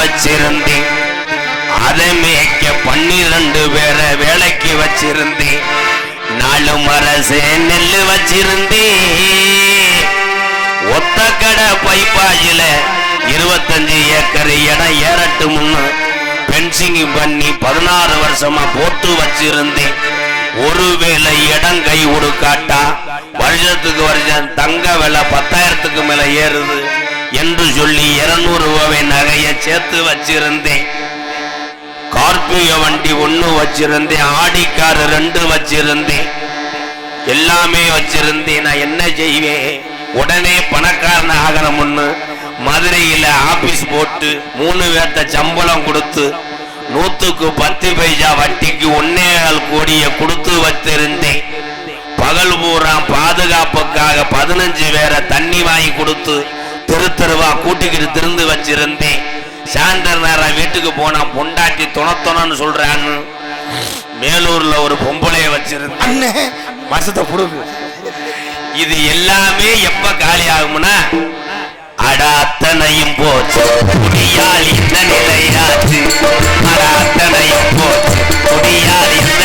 வச்சிருந்தேன். அதை மேய்க்க பன்னிரண்டு பேரை வேலைக்கு வச்சிருந்தி நாலு மரசே நெல்லு வச்சிருந்தி ஒத்த கடை பைப்பாயில இருபத்தஞ்சு ஏக்கர் இடம் ஏறட்டு முன்னு பென்சிங் பண்ணி பதினாறு வருஷமா போட்டு வச்சிருந்தேன். ஒருவேளை இடம் கை கொடுக்காட்டா வருஷத்துக்கு வருஷம் தங்க விலை பத்தாயிரத்துக்கு மேல ஏறுது. என்று சொல்லி இருநூறு ரூபாய் நகையை சேர்த்து வச்சிருந்தேன். கார்பியோ வண்டி ஒன்று வச்சிருந்தேன் ஆடிக்கார் ரெண்டு வச்சிருந்தேன். எல்லாமே வச்சிருந்தேன். நான் என்ன செய்வேன்? உடனே பணக்காரன் ஆகணும்னு மதுரையில் ஆபீஸ் போட்டு மூணு பேர்த்த சம்பளம் கொடுத்து நூத்துக்கு பத்து பைசா வட்டிக்கு ஒன்னேகால் கோடியை கொடுத்து வச்சிருந்தேன். பகல் பூரா பாதுகாப்புக்காக பதினஞ்சு பேரை தண்ணி வாங்கி கொடுத்து தெரு தெருவா கூட்டிக்கிட்டு திருந்து வச்சிருந்தேன் சாயந்தர நேரம் வீட்டுக்கு போனா பொண்டாட்டி துணத்துணன்னு சொல்றான்னு மேலூர்ல ஒரு பொம்பளைய வச்சிருந்தேன் அண்ணே வருஷத்தை புடுங்க இது எல்லாமே எப்ப காலி ஆகும்னா அட அத்தனையும் போச்சு. குடியால் இந்த நிலையாச்சு? அட அத்தனையும் போச்சு. குடியால் இந்த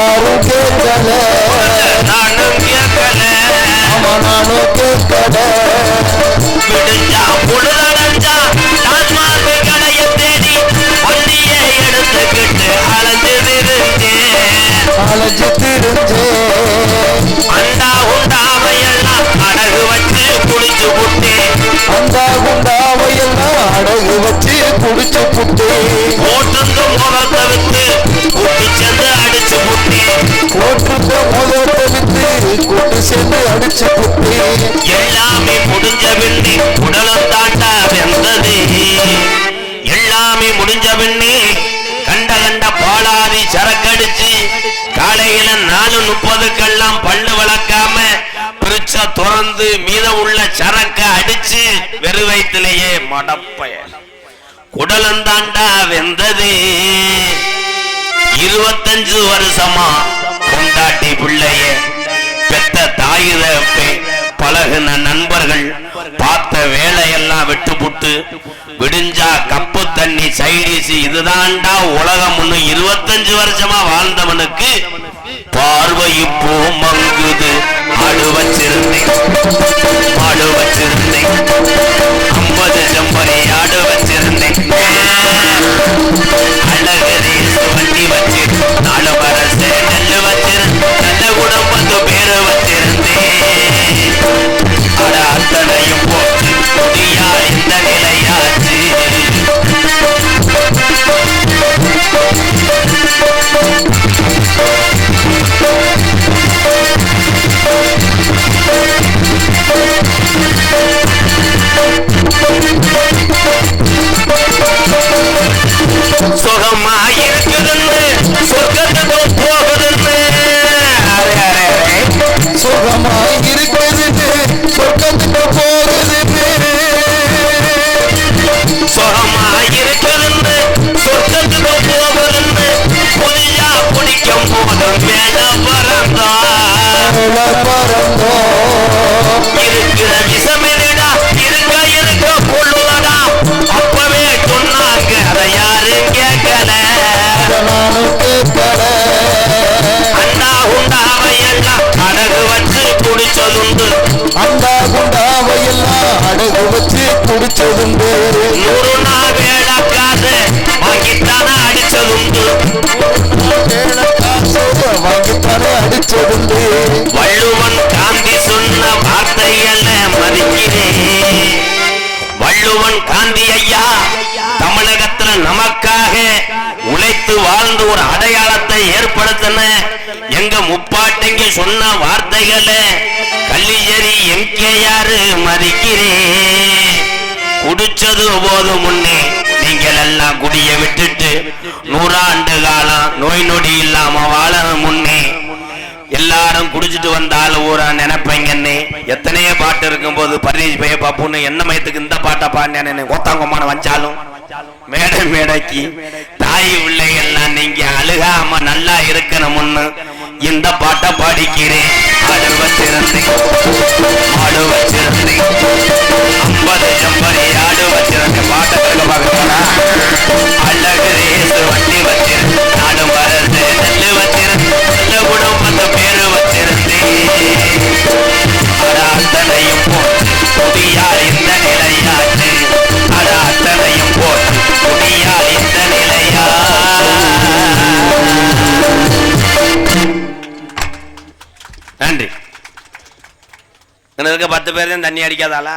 யாரும் கேட்கல. நானும் கேட்கல. ஆமா நானும் கேட்கல. விடுஞ்சா பொழுதடைஞ்சா டாஸ்மாக் கடையை தேடி வண்டியை எடுத்துக்கிட்டு அலைஞ்சு விருந்தேன் அலைஞ்சு திரிஞ்சே அண்டா உண்டாவையெல்லாம் அடகு வச்சு குளிச்சு விட்டேன் அந்த குண்டாவையெல்லாம் சேர்ந்து அடிச்சு எல்லாமே முடிஞ்ச பின்னே உடலம் தாண்டா வெந்தது. எல்லாமே முடிஞ்ச பின்னே கண்ட கண்ட பாலாதி சரக்கடிச்சு காலையில நாலு முப்பதுக்கெல்லாம் பல்லு வளர்க்காம பிரிச்ச துறந்து மீத உள்ள சரக்க அடிச்சு வெறு வயிற்றிலேயே மடப்பய குடலந்தாண்டா வெந்தது. இருபத்தஞ்சு வருஷமா பழகுன நண்பர்கள் பார்த்த வேலையெல்லாம் விட்டுபுட்டு விடிஞ்சா கப்பு தண்ணி சைடிஸ் இதுதான்டா உலகம் ஒண்ணு இருபத்தஞ்சு வருஷமா வாழ்ந்தவனுக்கு பார்வை இப்போ மங்குது. அழுவச்சிருந்தேன் அழுவச்சிருந்தேன் பறந்தோம் இருக்கிற விஷமிடா இருக்க இருக்க பொழுதடா அப்பவே சொன்னாங்க அதை யாரும் கேட்கல நானும் கேட்கல அண்ணா உண்டாவையெல்லாம் அடகு வச்சு குடிச்சதுண்டு அண்ணா உண்டாவையெல்லாம் அடகு வச்சு குடிச்சதுண்டு நூறு நாள் வேலை வள்ளுவன் காந்தி ஐயா தமிழகத்துல நமக்காக உழைத்து வாழ்ந்து ஒரு அடையாளத்தை ஏற்படுத்தின எங்க முப்பாட்டிங்க சொன்ன வார்த்தைகளை கல்லியரி எம்கேயாரு மதிக்கிறேன் குடிச்சது போது முன்னே நீங்கள் எல்லாம் குடிய விட்டுட்டு நூறாண்டு காலம் நோய் நொடி இல்லாம வாழ முன்னே எல்லாரும் குடிச்சிட்டு வந்தால் ஊரா நினைப்பீங்கன்னு. எத்தனையோ பாட்டு இருக்கும்போது பரதேஷ் பைய பாப்புன்னு என்ன மயத்துக்கு இந்த பாட்டை பாடினேன்னு கோத்தாங்கம்மான வச்சாலும் மேடை மேடைக்கு தாய் பிள்ளைகள்லாம் நீங்க அழுகாம நல்லா இருக்கணும்னு இந்த பாட்டை பாடிக்கிறேன். ஆடு வச்சிருந்தேன் மாடு வச்சிருந்தேன் ஐம்பது செம்பரி ஆடு வச்சிருந்தேன் பாட்டை பிறகு அழகு பத்து பேர் தான் தண்ணி அடிக்காதாளா?